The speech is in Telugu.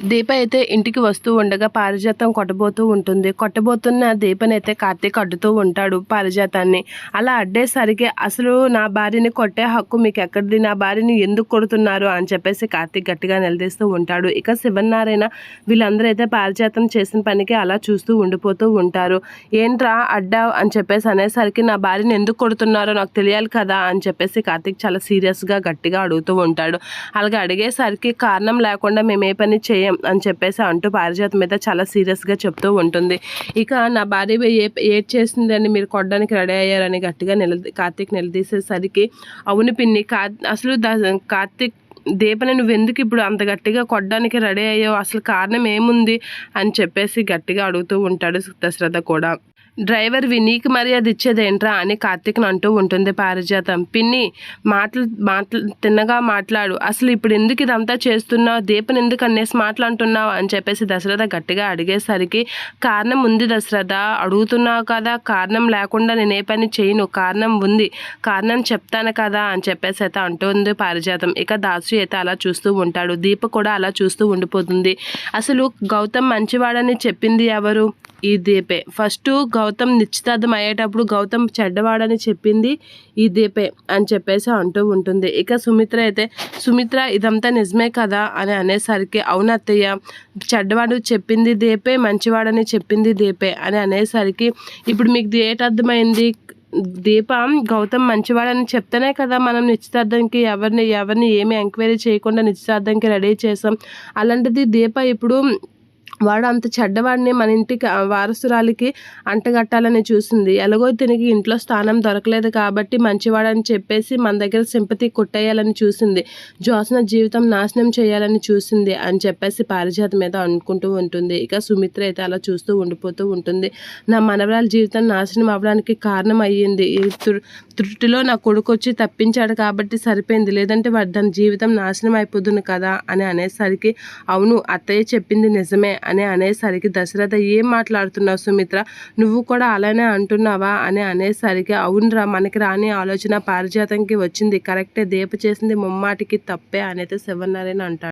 దీప అయితే ఇంటికి వస్తూ ఉండగా పారిజాతం కొట్టబోతూ ఉంటుంది. కొట్టబోతున్న దీపనైతే కార్తీక్ అడ్డుతూ ఉంటాడు పారిజాతాన్ని. అలా అడ్డేసరికి అసలు నా భార్యని కొట్టే హక్కు మీకు ఎక్కడిది నా భార్యని ఎందుకు కొడుతున్నారు? అని చెప్పేసి కార్తీక్ గట్టిగా నిలదీస్తూ ఉంటాడు. ఇక శివనారాయణ వీళ్ళందరూ అయితే పారిజాతం చేసిన పనికి అలా చూస్తూ ఉండిపోతూ ఉంటారు. ఏంట్రా అడ్డా అని చెప్పేసి అనేసరికి నా భార్యని ఎందుకు కొడుతున్నారో నాకు తెలియాలి కదా? అని చెప్పేసి కార్తీక్ చాలా సీరియస్గా గట్టిగా అడుగుతూ ఉంటాడు. అలాగే అడిగేసరికి కారణం లేకుండా మేము ఏ పని చేయం అని చెప్పేసి అంటూ పారిజాతం మీద చాలా సీరియస్గా చెప్తూ ఉంటుంది. ఇక నా భార్య ఏ ఏడ్ చేసిందని మీరు కొట్టడానికి రెడీ అయ్యారని గట్టిగా నిల కార్తీక్ నిలదీసేసరికి అవును పిన్ని కా అసలు కార్తీక్ దీపని నువ్వు ఎందుకు ఇప్పుడు అంత గట్టిగా కొట్టడానికి రెడీ అయ్యావు? అసలు కారణం ఏముంది? అని చెప్పేసి గట్టిగా అడుగుతూ ఉంటాడు దశరథ కూడా. డ్రైవర్ వినీకి మర్యాద ఇచ్చేదేంట్రా అని కార్తీక్ని అంటూ ఉంటుంది పారిజాతం. పిన్ని మాటలు మాటలు తిన్నగా మాట్లాడు. అసలు ఇప్పుడు ఎందుకు ఇదంతా చేస్తున్నావు? దీపని ఎందుకు అన్నేసి మాట్లాడుతున్నావు అని చెప్పేసి దశరథ గట్టిగా అడిగేసరికి కారణం ఉంది దశరథ. అడుగుతున్నావు కదా. కారణం లేకుండా నేను ఏ పని చేయను. కారణం ఉంది. కారణం చెప్తాను కదా. అని చెప్పేసి అయితే అంటుంది పారిజాతం. ఇక దాసు అయితే అలా చూస్తూ ఉంటాడు. దీప కూడా అలా చూస్తూ ఉండిపోతుంది. అసలు గౌతమ్ మంచివాడని చెప్పింది ఎవరు? ఈ దీపే. ఫస్ట్ గౌతమ్ నిశ్చితార్థం అయ్యేటప్పుడు గౌతమ్ చెడ్డవాడని చెప్పింది ఈ దీపే అని చెప్పేసి అంటూ ఉంటుంది. ఇక సుమిత్ర అయితే సుమిత్ర ఇదంతా నిజమే కదా? అని అనేసరికి అవును అత్తయ్య చెడ్డవాడు చెప్పింది దీపే మంచివాడని చెప్పింది దీపే అని అనేసరికి ఇప్పుడు మీకు ఏటర్థమైంది దీప గౌతమ్ మంచివాడని చెప్తేనే కదా మనం నిశ్చితార్థంకి ఎవరిని ఎవరిని ఏమి ఎంక్వైరీ చేయకుండా నిశ్చితార్థంకి రెడీ చేసాం. అలాంటిది దీప ఇప్పుడు? వాడు అంత చెడ్డవాడిని మన ఇంటికి వారసురాలికి అంటగట్టాలని చూసింది. ఎలాగో తినకి ఇంట్లో స్థానం దొరకలేదు కాబట్టి మంచివాడని చెప్పేసి మన దగ్గర సింపతి కొట్టేయాలని చూసింది. జోసన జీవితం నాశనం చేయాలని చూసింది అని చెప్పేసి పారిజాత మీద అనుకుంటూ ఉంటుంది. ఇక సుమిత్ర అయితే అలా చూస్తూ ఉండిపోతూ ఉంటుంది. నా మనవరాల జీవితం నాశనం అవ్వడానికి కారణం అయ్యింది. ఈ త్రుటిలో నా కొడుకు వచ్చి తప్పించాడు కాబట్టి సరిపోయింది. లేదంటే వాడి జీవితం నాశనం అయిపోతుంది కదా అని అనేసరికి అవును అత్తయ్య చెప్పింది నిజమే అని అనేసరికి దశరథ ఏం మాట్లాడుతున్నావు సుమిత్ర? నువ్వు కూడా అలానే అంటున్నావా? అని అనేసరికి అవునురా మనకి రాని ఆలోచన పారిజాతంకి వచ్చింది. కరెక్టే దీప చేసింది ముమ్మాటికి తప్పే అనేది శివనారాయణ అంటాడు.